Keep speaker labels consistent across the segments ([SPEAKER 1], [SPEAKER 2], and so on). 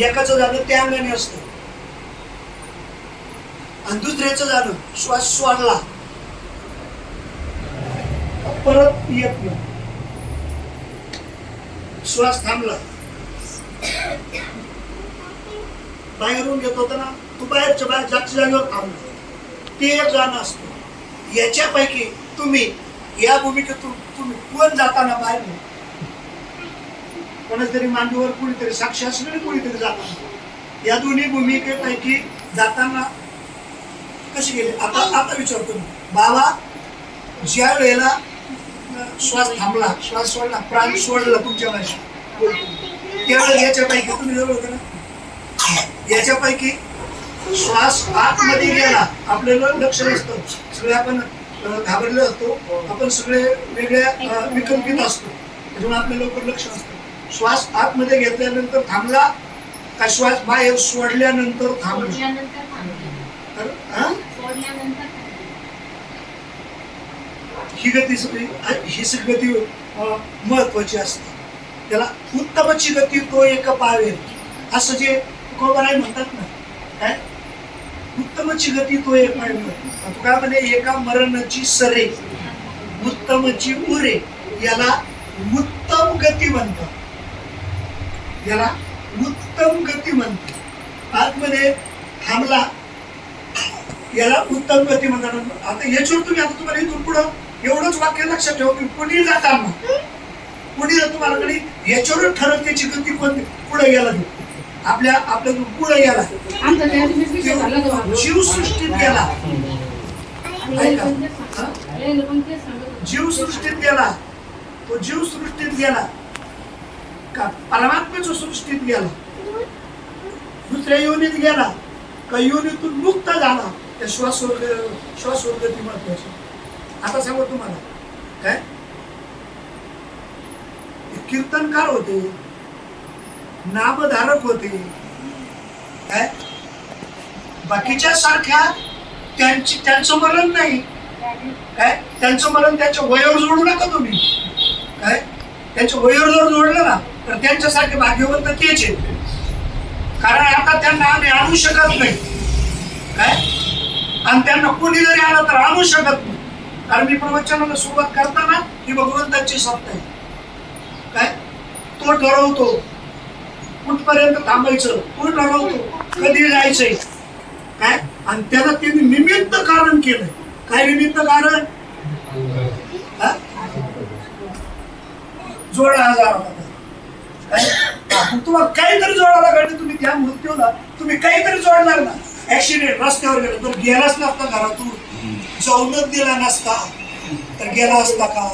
[SPEAKER 1] एकाचं झालं त्या अंगाने असतं. आणि दुसऱ्याचं झालं श्वास सोडला. परत येत नाही. श्वास थांबला. बाहेरून घेत होता ना तू बाहेरच्या बाहेर जागच्या जागेवर थांबला. ते एक जाणं असतं. याच्यापैकी तुम्ही या भूमिकेतून तुम्ही कोण जाताना बाहेर नाही तरी मांडीवर कुणीतरी साक्षी असलेली कुणीतरी जाताना या दोन्ही भूमिकेपैकी जाताना कशी गेले? आता आता विचारतो बाबा ज्या वेळेला श्वास थांबला श्वास सोडला प्राण सोडला तुमच्या भाषेत त्यावेळेला याच्यापैकी तुम्ही जवळ होते ना? याच्यापैकी श्वास आतमध्ये गेला आपल्याला लक्ष नसतं. सगळे आपण घाबरले असतो. आपण सगळे वेगळ्या अं, विकल्पित असतो. म्हणून आपल्या लवकर लक्ष असतं श्वास आतमध्ये घेतल्यानंतर थांबला का श्वास बाहेर सोडल्यानंतर थांबला. तर हा? ही गती सगळी ही सगळी गती महत्वाची असते. त्याला उत्तमची गती तो एक पावेल असं जे तुकोबाराय म्हणतात ना काय? उत्तमची गती तो एक तुका म्हणे? एका मरणाची सरे उत्तमची उरे याला उत्तम गती म्हणतात. याला उत्तम गती म्हणतात. आतमध्ये थांबला. याला उत्तम गती म्हणतात. आता याच्यावर तुम्ही आता तुम्हाला इथून पुढं एवढंच वाक्य लक्षात ठेवा की पुढे जाताना पुढे जर तुम्हाला कडे याच्यावर ठरत त्याची गती कोणती पुढे गेला तो. आपल्या आपल्या पुढे गेला. जीवसृष्टीत गेला
[SPEAKER 2] पण पण.
[SPEAKER 1] जीवसृष्टीत गेला तो जीवसृष्टीत गेला का? परमात्म्याच्या सृष्टीत गेला. दुसऱ्या योनीत गेला. का योनीतून मुक्त झाला? त्या श्वासवर्ग श्वासवर ती महत्वाची आता सांगू तुम्हाला. काय? कीर्तनकार होते. नामधारक होते. काय? बाकीच्या सारख्या त्यांची त्यांचं मरण नाही. काय? त्यांचं मरण त्यांच्या वयावर जोडू नका तुम्ही. काय? त्यांच्या वयावर जर जोडलं ना तर त्यांच्यासारखे भाग्यवंत तेच आहेत. कारण आता त्यांना आम्ही आणू शकत नाही. काय? आणि त्यांना कोणी जरी आलं तर आणू शकत नाही. कारण मी प्रवचनाला सुरुवात करताना ही भगवंताची सत्ता आहे. काय? तो ठरवतो कुठपर्यंत थांबायचं? तो ठरवतो कधी जायचंय? काय? आणि त्याला त्यांनी निमित्त कारण केलंय. काय निमित्त कारण? जोड आजार हजार होता. मग तुम्हाला काहीतरी जोडायला लागलं तुम्ही त्या मृत्यूला तुम्ही काहीतरी जोडणार ना. ऍक्सिडेंट रस्त्यावर गेलो तर गेलाच नसता घरातून. जाऊनच दिला नसता. तर गेला असता का?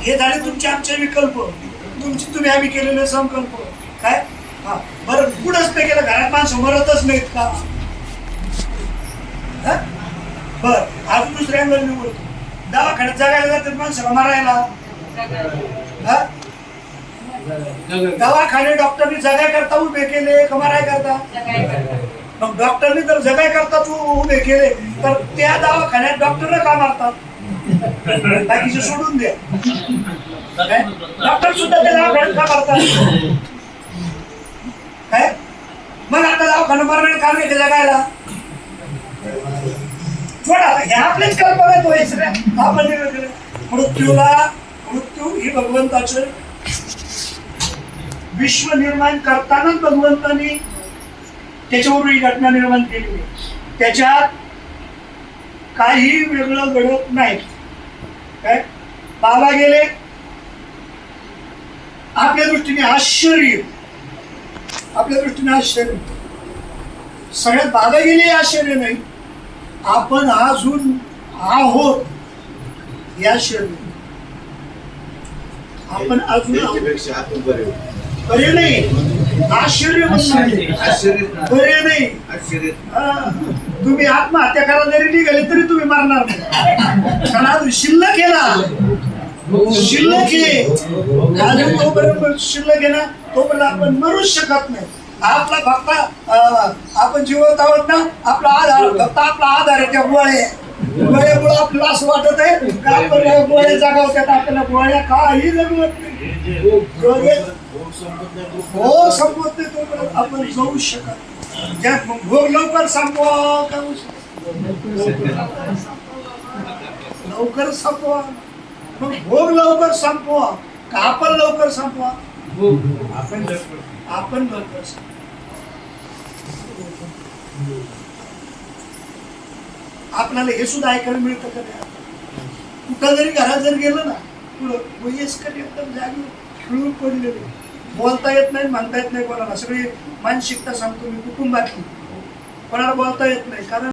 [SPEAKER 1] हे झाले तुमचे आमचे विकल्प. तुमची तुम्ही आम्ही केलेले संकल्प. काय? हा बरं कुठंच ते केलं. घरात माणसं मरतच नाहीत का? हा? बर अजून दुसऱ्या अंगल निवडतो दवाखान्यात जगायला जातात माणसाला मारायला? हा? दवाखाने डॉक्टरनी जगाय करता उभे केले का माराय करता? मग डॉक्टरनी जर जगाय करता तू उभे केले तर त्या दवाखान्यात डॉक्टर का मारतात? बाकीचे सोडून द्या? डॉक्टर सुद्धा त्या दवाखान्यात का मारतात? काय? मग आता दवाखाना मरण कारण आहे का जगायला? जोडा हे आपलेच कल्पना आहेत होय सगळ्या आपण हे. मृत्यूला मृत्यू ही भगवंताचं विश्व निर्माण करतानाच भगवंतानी त्याच्यावर ही घटना निर्माण केली आहे. त्याच्यात काही वेगळं घडत नाही. काय? बाबा गेले. आपल्या दृष्टीने आश्चर्य. आपल्या दृष्टीने आश्चर्य. सगळ्यात बाबा गेले आश्चर्य नाही. आपण अजून आहोत या आश्चर्य. आपण अजून आहोत.
[SPEAKER 3] त्याच्यापेक्षा बरे
[SPEAKER 1] नाही. आश्चर्य बरे नाही. हा. तुम्ही आत्महत्या करा जरी निघाले तरी तुम्ही मारणार नाही. कारण अजून शिल्लक केला शिल्लक अजून तोपर्यंत शिल्लक आहे ना तोपर्यंत आपण मरूच शकत नाही. आपला फक्त आपण जिवंत आहोत ना आपला आधार फक्त आपला आधार आहे त्या गोळे गोळ्यामुळे आपल्याला असं वाटत आहे का आपण गोळ्या जागावतात आपल्याला गोळ्या काही जमत नाही. हो संपत नाही तोपर्यंत आपण जाऊ शकत ज्या भोग लवकर संपवा? लवकर संपवा. मग भोग लवकर संपवा का आपण लवकर संपवा? आपण लवकर संपवा. आपल्याला हे सुद्धा ऐकायला मिळतं का कुठं जरी घरात जर गेलं ना पुढं वयस्कर एकदम जागी खिळून पडलेले. बोलता येत नाही म्हणता येत नाही कोणाला. सगळी मानसिकता सांगतो मी कुटुंबातली. कोणाला बोलता येत नाही. कारण